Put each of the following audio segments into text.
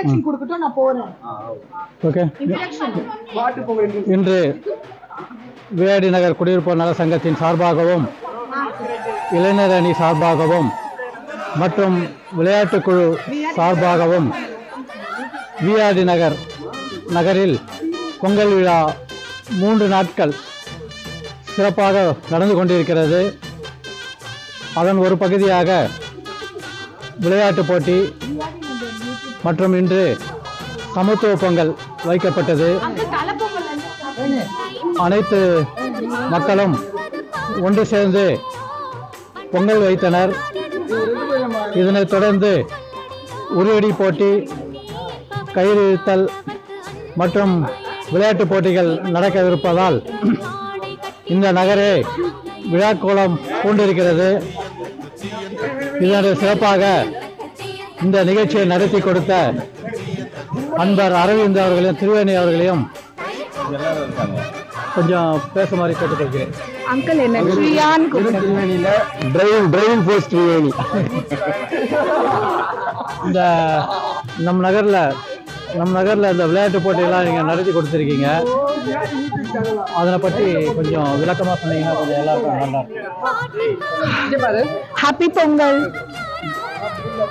Introduction கொடுக்கட்டும் நான் போறேன். ஓகே. இன்று விளையாடி நகர் குடியிருப்போர் நல சங்கத்தின் சார்பாகவும் இளைஞர் அணி சார்பாகவும் மற்றும் விளையாட்டுக் குழு சார்பாகவும் விஆர்டி நகர் நகரில் பொங்கல் விழா மூன்று நாட்கள் சிறப்பாக நடந்து கொண்டிருக்கிறது. அதன் ஒரு பகுதியாக விளையாட்டுப் போட்டி மற்றும் இன்று சமத்துவ பொங்கல் வைக்கப்பட்டது. அனைத்து மக்களும் ஒன்று சேர்ந்து பொங்கல் வைத்தனர். இதனைத் தொடர்ந்து உருவடி போட்டி கயிறு இழுத்தல் மற்றும் விளையாட்டுப் போட்டிகள் நடக்கவிருப்பதால் இந்த நகரே விழாக்கோலம் பூண்டிருக்கிறது. இதனை சிறப்பாக இந்த நிகழ்ச்சியை நடத்தி கொடுத்த அன்பர் அரவிந்த் அவர்களையும் திருவேணி அவர்களையும் கொஞ்சம் பேசுமாறு கேட்டுக்கொள்கிறேன். அங்கிள் என்ன Sriyan driving driving post Thiruveni. இந்த நம் நகர்ல நம் நகர்ல இந்த விளையாட்டு போட்டியெல்லாம் நீங்க நடத்தி கொடுத்துருக்கீங்க. அதனை பற்றி கொஞ்சம் விளக்கமா சொன்னீங்கன்னா கொஞ்சம் எல்லாருக்கும் நல்லா ஹாப்பி பொங்கல்.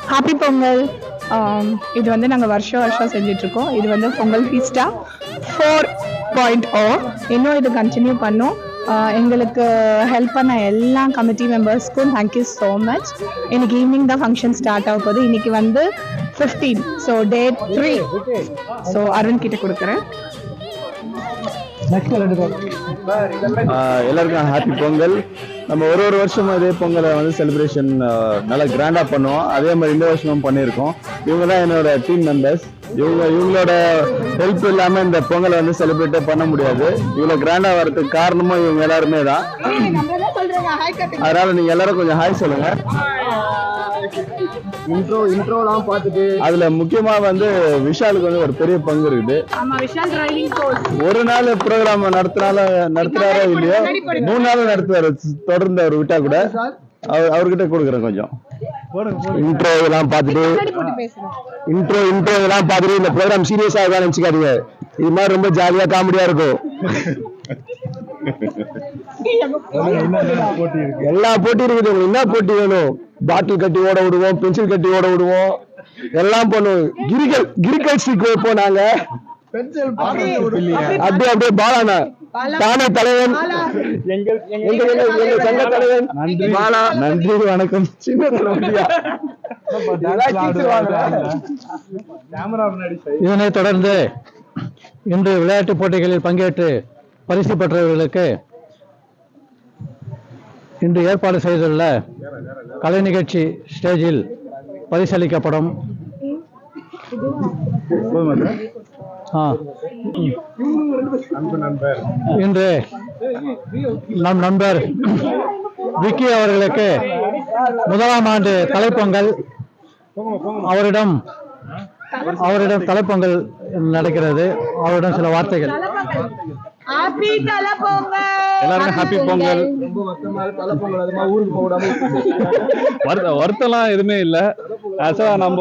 ஹாப்பி பொங்கல் ஆம், இது வந்து நாங்கள் வருஷம் வருஷம் செஞ்சுட்டு இருக்கோம் இது வந்து Pongal fiesta four point O இன்னும் இது கண்டினியூ பண்ணோம். ஆ, எங்களுக்கு ஹெல்ப் பண்ண எல்லா கமிட்டி மெம்பர்ஸ்க்கும் தேங்க்யூ ஸோ மச் இன்னைக்கு ஈவினிங் தான் ஃபங்க்ஷன் ஸ்டார்ட் ஆக போகுது. இன்னைக்கு வந்து fifteen so date three so Arun கிட்ட கொடுக்குறேன். ஆஹ் எல்லாருக்கும் ஹாப்பி பொங்கல் நம்ம ஒரு ஒரு வருஷமும் இதே பொங்கலை வந்து செலிப்ரேஷன் நல்லா கிராண்டா பண்ணுவோம். அதே மாதிரி இந்த வருஷமும் பண்ணியிருக்கோம். இவங்க தான் என்னோட டீம் மெம்பர்ஸ் இவங்க இவங்களோட ஹெல்ப் இல்லாம இந்த பொங்கலை வந்து செலிப்ரேட்டே பண்ண முடியாது. இவ்வளவு கிராண்டா வர்றதுக்கு காரணமும் இவங்க எல்லாருமே தான். அதனால நீங்க எல்லாரும் கொஞ்சம் ஹாய் சொல்லுங்க. இன்ட்ரோ இன்ட்ரோலாம் பார்த்துட்டு. அதுல முக்கியமா வந்து விஷாலுக்கு வந்து ஒரு பெரிய பங்கு இருக்குது. ஆமா விஷால் டிரைவிங் கோர்ஸ். ஒரு நாள் ப்ரோக்ராம் நடத்தினால நடத்துறாரோ இல்லையோ? மூணு நாள் நடத்துவாரு. தொடர்ந்து அவர் விட்டா கூட. அவர் அவர்கிட்ட கொடுக்குறேன் கொஞ்சம். இன்ட்ரோ இதெல்லாம் பார்த்துட்டு. இன்ட்ரோ இன்ட்ரோ இதெல்லாம் பார்த்துட்டு இந்த ப்ரோக்ராம் சீரியஸா இருக்கான்னு நினைச்சுக்காதீங்க. இது மாதிரி ரொம்ப ஜாலியா காமெடியா இருக்கும். எல்லா போட்டி இருக்குது. என்ன போட்டி வேணும்? பாட்டில் கட்டி ஓட விடுவோம் பென்சில் கட்டி ஓட விடுவோம். எல்லாம் பண்ணுவோம். கிரிக்கல் கிரிக்கல் ஸ்டிக் வைப்போம் நாங்க. அப்படியே அப்படியே பாலாண்ணா. தானே தலைவன். எங்க எங்க எங்க எங்க சங்க தலைவன். நன்றி. பாலா நன்றி வணக்கம். சின்ன இதனைத் தொடர்ந்து இன்று விளையாட்டுப் போட்டிகளில் பங்கேற்று பரிசு பெற்றவர்களுக்கு இன்று ஏற்பாடு செய்துள்ள கலை நிகழ்ச்சி ஸ்டேஜில் பரிசளிக்கப்படும். இன்று நம் நண்பர் விக்கி அவர்களுக்கு முதலாம் ஆண்டு தலைப்பொங்கல். அவரிடம் அவரிடம் தலைப்பொங்கல் நடக்கிறது. அவரிடம் சில வார்த்தைகள். ஹாப்பி தல பொங்கல் எல்லாருக்கும் ஹாப்பி பொங்கல். ரொம்ப வருத்தமா தலை பொங்கல் அதுமா ஊருக்கு போக விடாம வருத்த வருத்தம்லாம் எதுவுமே இல்லை. ஆக்சுவலாக நம்ம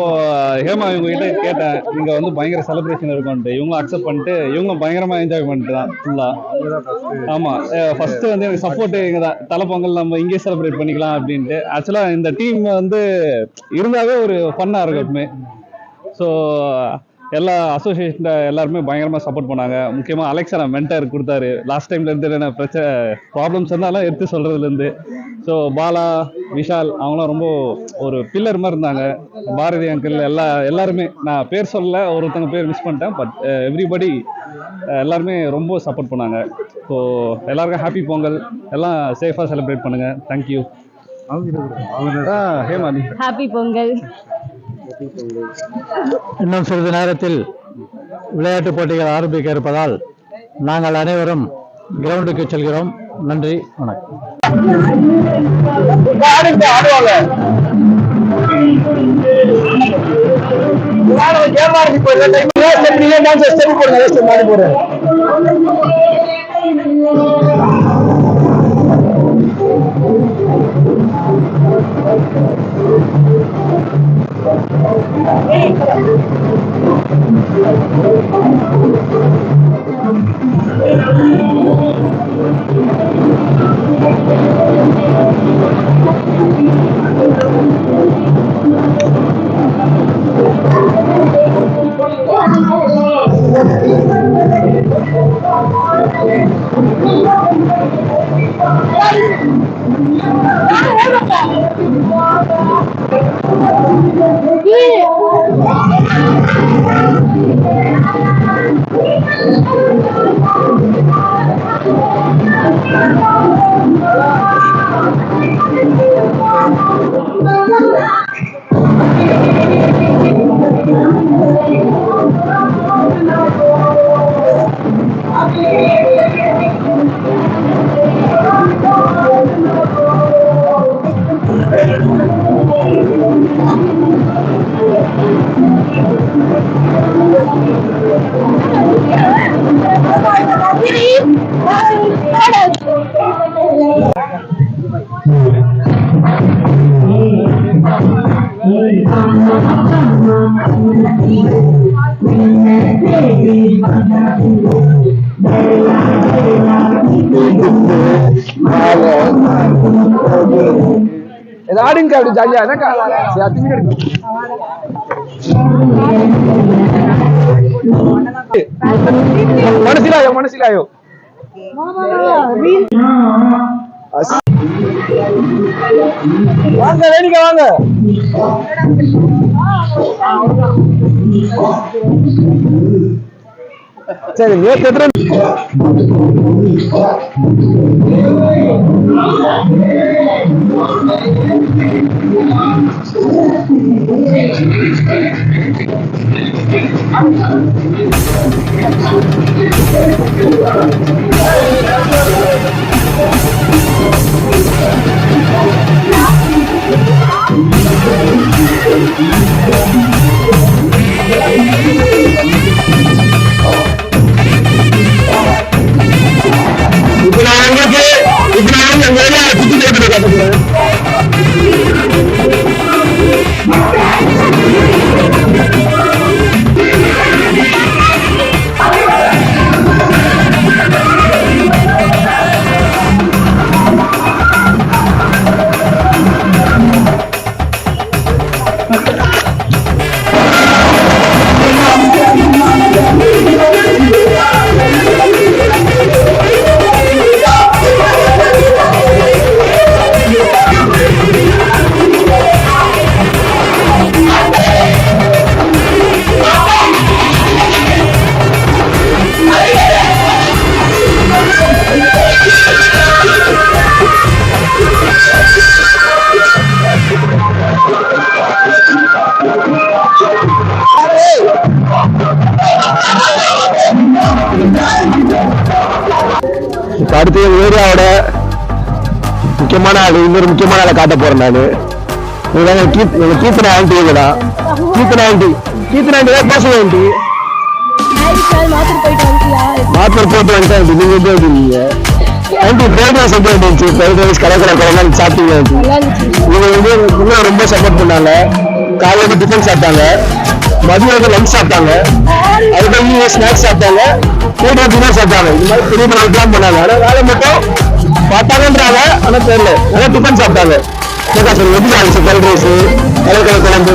ஹேமா இவங்க கிட்ட கேட்டேன். இங்கே வந்து பயங்கர செலிப்ரேஷன் இருக்கும்ட்டு இவங்களும் அக்செப்ட் பண்ணிட்டு இவங்களும் பயங்கரமாக என்ஜாய் பண்ணிட்டு தான் ஃபுல்லாக ஆமாம் ஃபர்ஸ்ட் வந்து எனக்கு சப்போர்ட் இங்கே தான். தலை பொங்கல் நம்ம இங்கே செலிப்ரேட் பண்ணிக்கலாம் அப்படின்ட்டு. ஆக்சுவலாக இந்த டீம் வந்து இருந்தாவே ஒரு ஃபன்னாக இருக்கும் எப்பவுமே. ஸோ எல்லா அசோசியேஷன் எல்லாருமே பயங்கரமாக சப்போர்ட் பண்ணாங்க. முக்கியமாக அலெக்சா மென்டர் கொடுத்தாரு. லாஸ்ட் டைம்ல இருந்து என்ன பிரச்சனை ப்ராப்ளம்ஸ் இருந்தாலும் எடுத்து சொல்றதுலேருந்து ஸோ பாலா விஷால் அவங்களாம் ரொம்ப ஒரு பில்லர் மாதிரி இருந்தாங்க. பாரதி அங்கிள் எல்லா எல்லாருமே. நான் பேர் சொல்லல ஒருத்தவங்க பேர் மிஸ் பண்ணிட்டேன். பட் எவ்ரிபடி எல்லாருமே ரொம்ப சப்போர்ட் பண்ணாங்க. ஸோ எல்லாருக்கும் ஹாப்பி பொங்கல். எல்லாம் சேஃபாக செலிப்ரேட் பண்ணுங்க. Thank you Hemathi. Happy Pongal. இன்னும் சிறிது நேரத்தில் விளையாட்டுப் போட்டிகள் ஆரம்பிக்க இருப்பதால் நாங்கள் அனைவரும் கிரவுண்டுக்கு செல்கிறோம். நன்றி வணக்கம். Thank you. இது ஆடுங்க அப்படி ஜாலியா. என்னக்கா சரி அத்திங்க மனசிலாயோ மனசிலாயோ. வாங்க வேணிக்க வாங்க. Thank you. சரி நேற்று அடுத்து எங்கள் ஏரியாவோட முக்கியமான ஆள் இன்னொரு முக்கியமான ஆளை காட்ட போறேன் நான். இவங்க கீத் எங்கள் கீர்த்தனா ஆண்டி இவங்கடா. கீர்த்தனா ஆண்டி கீர்த்தனா ஆண்டி தான் பேசுங்க ஆண்டி மாத்திரை போட்டு வந்துட்டேன் ஆண்டி நீங்க எப்படி வந்துருக்கீங்க ஆண்டி பிரேட் ரைஸ் எப்படி இருந்துச்சு பிரேட் ரைஸ் கடற்கரை குழந்தை சாப்பிட்டீங்க ஆண்டி இவங்க வந்து ரொம்ப சப்போர்ட் பண்ணாங்க. காலையில டிஃபன் சாப்பிட்டாங்க. மதியம் லஞ்ச் சாப்பிட்டாங்க. அதுக்கப்புறம் ஸ்நாக்ஸ் சாப்பிட்டாங்க. கூட டின்னர் சாப்பிட்டாங்க. இந்த மாதிரி பெரிய பிளான் பண்ணாங்க. ஆனா வேலை மட்டும் பார்த்தாங்கன்றாங்க. ஆனா தெரியல. நல்லா டிஃபன் சாப்பிட்டாங்க. எப்படி ஆச்சு ஃப்ரைட் ரைஸ் கலர் குழம்பு?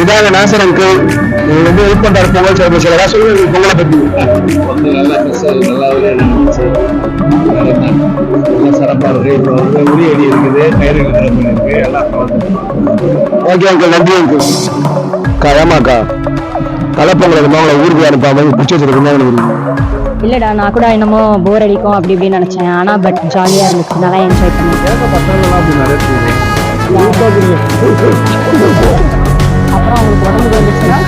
இதாங்க நாசர் அங்கிள் நீங்க ரொம்ப ஹெல்ப் பண்றாரு பொங்கல் செலிப்ரேஷன் ஏதாவது சொல்லுங்க பொங்கலை பத்தி. வந்து நல்லா சிறப்பாக இருக்கு. இப்போ வந்து உரியடி இருக்குது கயிறு இருக்கு. எல்லாம் ஓகே அங்கிள் நன்றி அங்கிள் ஏமாக்கா தலைப்பொங்கல் உங்களை ஊருக்கு அனுப்பாம பிடிச்சி நினைக்கிறீங்க இல்லடா நான் கூட என்னமோ போர் அடிக்கும் அப்படி இப்படின்னு நினைச்சேன். ஆனா பட் ஜாலியா இருந்துச்சு. நல்லா என்ஜாய் பண்ணேன். அப்புறம் அவங்களுக்கு உடம்பு வந்துச்சுன்னா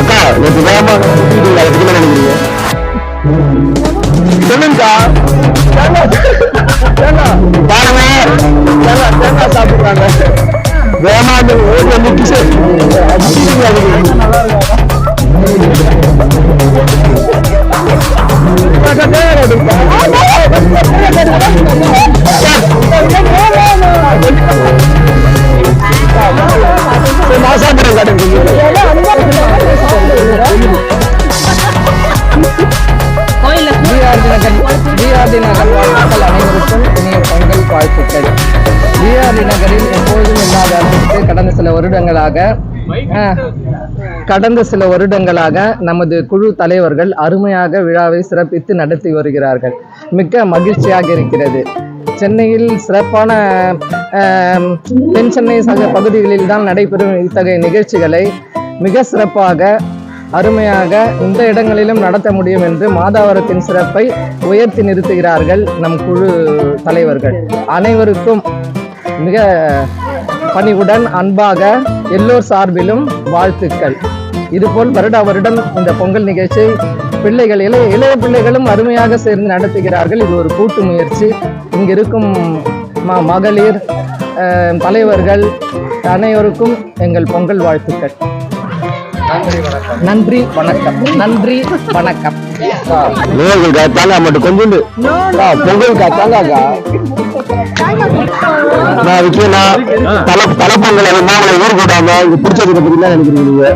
அக்கா நேற்று வேகமா நினைக்கிறீங்க? சொல்லுங்கக்கா பாருங்க. தேங்காய் சாப்பிடுறாங்க. ஓடி அளவுக்கு கடந்த சில வருடங்களாக கடந்த சில வருடங்களாக நமது குழு தலைவர்கள் அருமையாக விழாவை சிறப்பித்து நடத்தி வருகிறார்கள். மிக்க மகிழ்ச்சியாக இருக்கிறது. சென்னையில் சிறப்பான தென் சென்னை சக பகுதிகளில் தான் நடைபெறும் இத்தகைய நிகழ்ச்சிகளை மிக சிறப்பாக அருமையாக இந்த இடங்களிலும் நடத்த முடியும் என்று மாதாவரத்தின் சிறப்பை உயர்த்தி நிறுத்துகிறார்கள் நம் குழு தலைவர்கள். அனைவருக்கும் மிக பணிவுடன் அன்பாக எல்லோர் சார்பிலும் வாழ்த்துக்கள். இதுபோல் வருடா வருடம் இந்த பொங்கல் நிகழ்ச்சி பிள்ளைகள் இளைய இளைய பிள்ளைகளும் அருமையாக சேர்ந்து நடத்துகிறார்கள். இது ஒரு கூட்டு முயற்சி. இங்கிருக்கும் ம மகளிர் தலைவர்கள் அனைவருக்கும் எங்கள் பொங்கல் வாழ்த்துக்கள். நன்றி வணக்கம். நன்றி வணக்கம். நேர்களுக்கா தேங்காய் மட்டும் கொஞ்சோண்டு அக்கா, பொங்கலுக்கா தேங்காய்க்கா நான் விக்கேனா தலை தலைப்பொங்கல் மாமலை ஊர் போட்டாம இது பிடிச்சதுக்கு பத்தி என்ன நினைக்கிறீங்க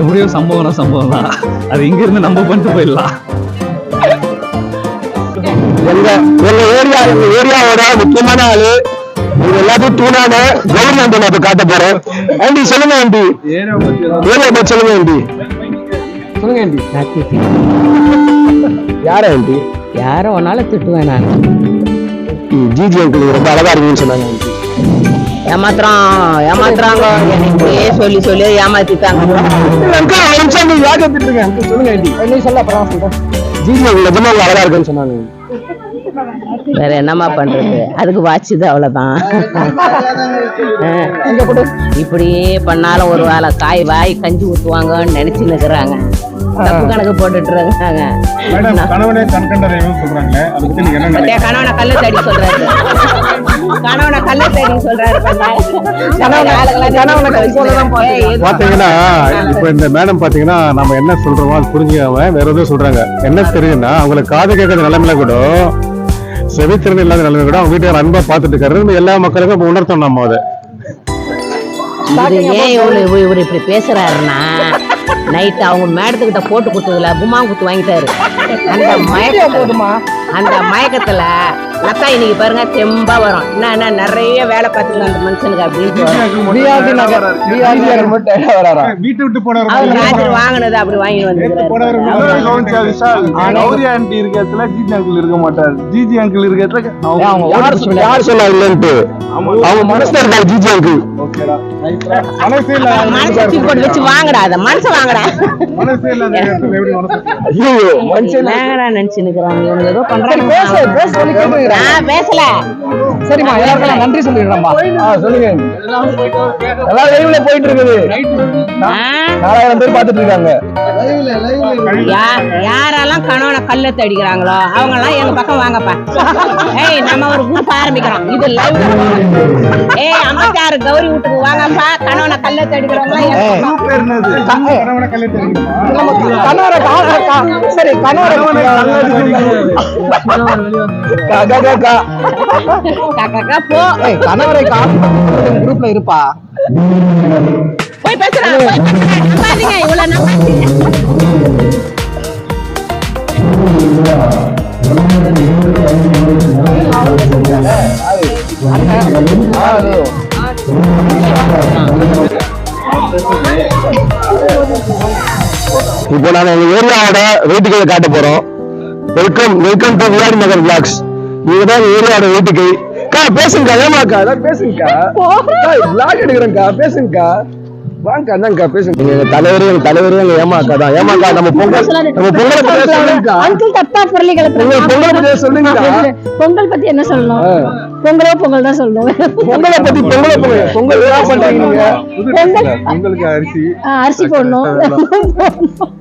எப்படியோ சம்பவம்னா சம்பவம் தான். அது இங்க இருந்து நம்ம பண்ணிட்டு போயிடலாம். எங்க எங்க ஏரியா எங்க ஏரியாவோட முக்கியமான ஆளு இது எல்லாத்தையும் தூணான கவர்மெண்ட் நான் இப்ப காட்ட போறேன் ஆண்டி சொல்லுங்க ஆண்டி. ஏரியா பத்தி சொல்லுங்க ஆண்டி. சொல்லுங்க ஆண்டி. யார ஆண்டி? யாரை வேணாலும் திட்டுவேன் நான். ஜிஜி அங்கிள் ரொம்ப அழகா இருக்குன்னு சொன்னாங்க ஆண்டி. ஏமாத்துறான் ஏமாத்துறாங்க. எனக்கே சொல்லி சொல்லி ஏமாத்திட்டாங்க. அங்கிள் சொல்லுங்க ஆண்டி. சொல்ல அப்புறம் ஜிஜி அங்கிள் நிஜமா உங்க அழகா இருக்குன்னு சொன்னாங்க. வேற என்னம்மா பண்றது? அதுக்கு வாச்சுது அவ்வளவுதான். இப்படியே பண்ணாலும் ஒரு வேளை காய் வாய் கஞ்சி ஊத்துவாங்கன்னு நினைச்சு நிக்கிறாங்க. தப்பு கணக்கு போட்டுட்டு இருக்காங்க. கணவனே கல்லு தேடி சொல்றாரு. கணவனை கல்லு தேடி சொல்றாரு பாத்தீங்கன்னா இப்ப இந்த மேடம் பாத்தீங்கன்னா நம்ம என்ன சொல்றோமோ அது புரிஞ்சுக்காம வேற எதுவும் சொல்றாங்க. என்ன தெரியும்னா அவங்களுக்கு காது கேட்கற நிலைமையில கூட செவித்திறன் இல்லாத நிலைமை கூட அவங்க வீட்டுக்கார அன்பா பாத்துட்டு இருக்காரு. எல்லா மக்களுக்கும் இப்ப உணர்த்தோம் நம்ம அதை. இது ஏன் இவரு இவர் இப்படி பேசுறாருன்னா நைட் அவங்க மேடத்துக்கிட்ட போட்டு கொடுத்ததுல புமா குத்து வாங்கிட்டாரு. அந்த மயக்கம் அந்த மயக்கத்துல லத்தா இன்னைக்கு பாருங்க தெம்பா வரும். என்ன நிறைய வேலை பார்த்துக்கலாம் அந்த மனுஷனுக்கு அப்படின்னு வீட்டு விட்டு போனவர் அவர் ராத்திரி வாங்கினது அப்படி வாங்கி வந்து ஆண்டி இருக்க இடத்துல ஜிஜி அங்கிள் இருக்க மாட்டார். ஜிஜி அங்கிள் இருக்க இடத்துல அவங்க யார் சொன்னா இல்லன்ட்டு அவங்க மனசுல இருக்காங்க ஜிஜி அங்கு மனசே இல்ல மனசை தூக்கி போட்டு வச்சு வாங்கடா அதை மனசை வாங்கடா. மனசே இல்ல இவங்க ஏதோ பண்றாங்க. நான் பேசல. சரிம்மா எல்லாருக்கும் நன்றி சொல்லிடுறேம்மா. சொல்லுங்க. எல்லாம் லைவ்ல போயிட்டு இருக்குது? நாலாயிரம் பேர் பாத்துட்டு இருக்காங்க யா- யாரெல்லாம் கணவனை கல்ல தடிக்கிறாங்களோ அவங்க எல்லாம் எங்க பக்கம் வாங்கப்பா. ஏய் நம்ம ஒரு குரூப் ஆரம்பிக்கிறோம். இது லைவ் ஏய் அம்மாச்சாரு கௌரி வீட்டுக்கு வாங்கப்பா. கணவனை கல்ல தடிக்கிறவங்க சரி கணவரை காக்கா. போ. ஏய், கணவரை குரூப்ல இருப்பா. போய் பேசுறேன் போய் பேசுறேன். நம்பாதீங்க இவ்வளவு நம்பாதீங்க. இப்போ நாங்க எங்க ஏரியாவோட வேட்டுகளை காட்ட போறோம். வெல்கம் வெல்கம் டு விளையாடி நகர் பிளாக்ஸ் நீங்க தான் ஏரியாவோட வேட்டுக்கை. அக்கா பேசுங்கக்கா ஏமாக்கா எல்லாரும் பேசுங்கக்கா. பிளாக் எடுக்கிறேன்க்கா பேசுங்கக்கா. வாங்கக்கா என்னங்கக்கா பேசுங்க. எங்க தலைவரும் எங்க தலைவரும் எங்க ஏமாக்கா தான். ஏமாக்கா நம்ம பொங்கல் நம்ம பொங்கலை பத்தி சொல்லுங்கக்கா. பொங்கலை பத்தி சொல்லுங்கக்கா. பொங்கல் பத்தி என்ன சொல்லணும். பொங்கலோ பொங்கல் தான் சொல்லணும். பொங்கலை பத்தி பொங்கலை பொங்கல் பொங்கல் என்ன பண்றீங்க உங்களுக்கு அரிசி. அரிசி போடணும்.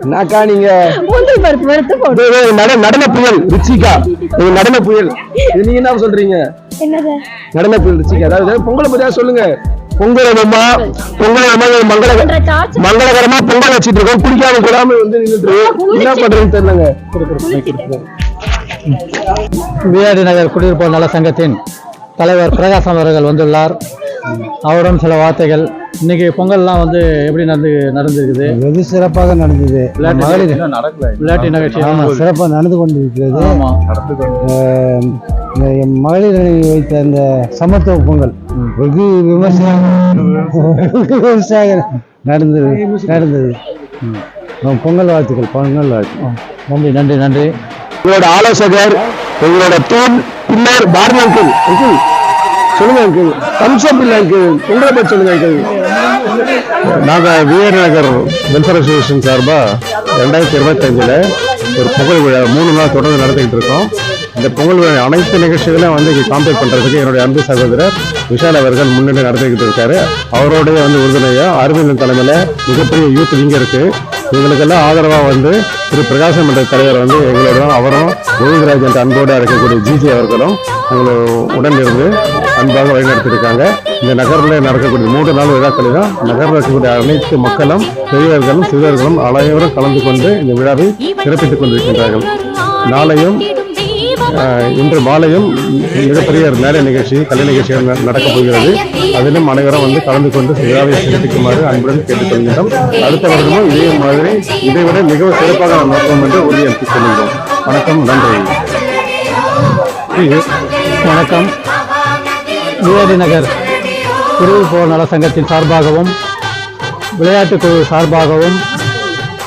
என்னக்கா நீங்க? முந்திரி பருப்பு வறுத்து போடணும். நட- நடன புயல் ரிச்சிகா. இது நடன புயல். இது நீங்க என்ன சொல்றீங்க? என்னது? நடன புயல் ரிச்சிகா. அதாவது பொங்கலை பத்தியா சொல்லுங்க. பொங்கல் அம்மா பொங்கல் அம்மா மங்கள மங்களகரமா பொங்கல் வச்சிட்டு இருக்கோம். குடிக்காம கூடாம வந்து நின்னுட்டு என்ன பண்றதுன்னு தெரியலங்க. விஆர்டி நகர் குடியிருப்போர் நல சங்கத்தின் தலைவர் பிரகாசம் அவர்கள் வந்துள்ளார். அவரும் சில வார்த்தைகள். இன்னைக்கு பொங்கல்லாம் வந்து எப்படி நடந்து நடந்திருக்குது? வெகு சிறப்பாக நடந்தது? மகளிர் விளையாட்டு நிகழ்ச்சி ஆமா. சிறப்பாக நடந்து கொண்டிருக்கிறது. மகளிர் அணி வைத்த அந்த சமத்துவ பொங்கல். வெகு விமர்சனம் விமர்சையாக நடந்தது நடந்தது. பொங்கல் வாழ்த்துக்கள் பொங்கல் வாழ்த்து நன்றி நன்றி நன்றி. உங்களோட ஆலோசகர் உங்களோட தூண் பின்னர் பாரதி சொல்லுங்க அங்கிள் தம்சப் இல்லை அங்கிள் பொங்கலை பத்தி சொல்லுங்க அங்கிள் நாங்க விஆர் நகர் வெல்ஃபேர் அசோசியேஷன் சார்பா ரெண்டாயிரத்தி இருபத்தஞ்சில் ஒரு புகழ் விழா மூணு நாள் தொடர்ந்து நடத்திக்கிட்டு இருக்கோம். இந்த பொங்கல் அனைத்து நிகழ்ச்சிகளையும் வந்து இங்கே காம்பேர் பண்ணுறதுக்கு என்னுடைய அன்பு சகோதரர் விஷால் அவர்கள் முன்னிலை நடத்திக்கிட்டு இருக்காரு. அவருடைய வந்து உறுதுணையாக அரவிந்தன் தலைமையில் மிகப்பெரிய யூத் இங்கே இருக்குது இவங்களுக்கெல்லாம் ஆதரவாக வந்து திரு பிரகாசம் என்ற தலைவர் வந்து எங்களோட அவரும் கோவிந்தராஜ் என்ற அன்போடு இருக்கக்கூடிய ஜிஜி அவர்களும் எங்களை உடனிருந்து அன்பாக வழிநடத்தியிருக்காங்க. இந்த நகரில் நடக்கக்கூடிய மூன்று நாள் விழாக்களில் தான் நகரில் இருக்கக்கூடிய அனைத்து மக்களும் பெரியவர்களும் சிறுவர்களும் அனைவரும் கலந்து கொண்டு இந்த விழாவை சிறப்பித்துக் கொண்டிருக்கின்றார்கள். நாளையும் இன்று மாலையும் மிகப்பெரிய ஒரு மேடை நிகழ்ச்சி கலை நிகழ்ச்சிகள் நடக்கப் போகிறது. அதிலும் அனைவரும் வந்து கலந்து கொண்டு விழாவை சிறப்பிக்குமாறு அன்புடன் கேட்டுக்கொள்கிறோம் அடுத்த வருடமும் இதே மாதிரி இதைவிட மிகவும் சிறப்பாக நடத்துவோம் என்று உறுதியளித்துக் கொள்கின்றோம். வணக்கம் நன்றி. வணக்கம். விஆர்டி நகர் குடியிருப்போர் நல சங்கத்தின் சார்பாகவும் விளையாட்டுக் குழு சார்பாகவும்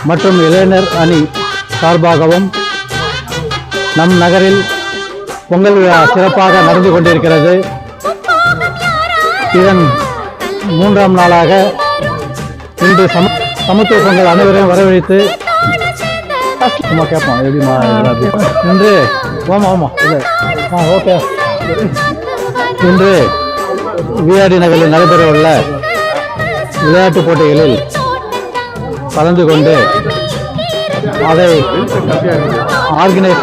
மற்றும் இளைஞர் அணி சார்பாகவும் நம் நகரில் பொங்கல் விழா சிறப்பாக நடந்து கொண்டிருக்கிறது. இதன் மூன்றாம் நாளாக இன்று சம சமத்துவ பொங்கல் அனைவரையும் வரவழைத்து சும்மா கேட்போம் எப்படிமா இன்று ஆமாம் ஆமாம் இல்லை ஆ ஓகே. இன்று விஆர்டி நகரில் நடைபெறவுள்ள விளையாட்டுப் போட்டிகளில் கலந்து கொண்டு அதை ஆர்கனைஸ்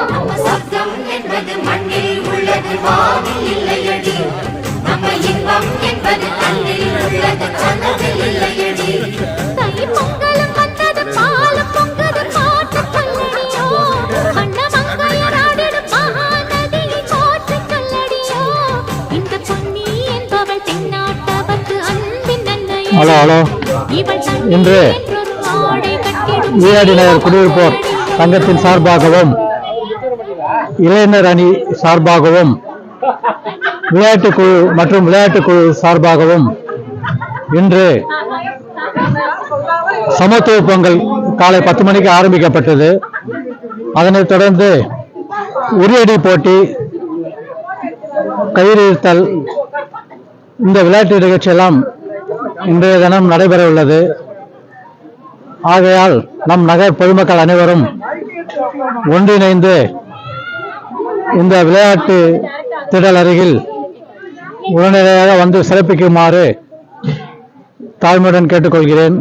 நம்ம இன்பம் என்பது கண்ணில் உள்ளது கனவில் இல்லையடி. தை பொங்கலும் வந்தது பாலும் பொங்கது பாட்டு சொல்லடியோ வண்ண மங்கையராடிடும் மகாநதியை போற்று சொல்லடியோ இந்த பொன்னி என்பவள் தென்னாட்டவர்க்கு அன்பின் நன்மையோ. Hello hello. இவள் இன்று விஆர்டி நகர் குடியிருப்போர் சங்கத்தின் சார்பாகவும் இளைஞர் அணி சார்பாகவும் விளையாட்டு குழு மற்றும் விளையாட்டு குழு சார்பாகவும் இன்று சமத்துவ பொங்கல் காலை பத்து மணிக்கு ஆரம்பிக்கப்பட்டது. அதனைத் தொடர்ந்து உரியடி போட்டி கயிறுத்தல் இந்த விளையாட்டு நிகழ்ச்சியெல்லாம் இன்றைய தினம் நடைபெற உள்ளது. ஆகையால் நம் நகர் பொதுமக்கள் அனைவரும் ஒன்றிணைந்து இந்த விளையாட்டு திடல் அருகில் உடனடியாக வந்து சிறப்பிக்குமாறு தாழ்மையுடன் கேட்டுக்கொள்கிறேன்.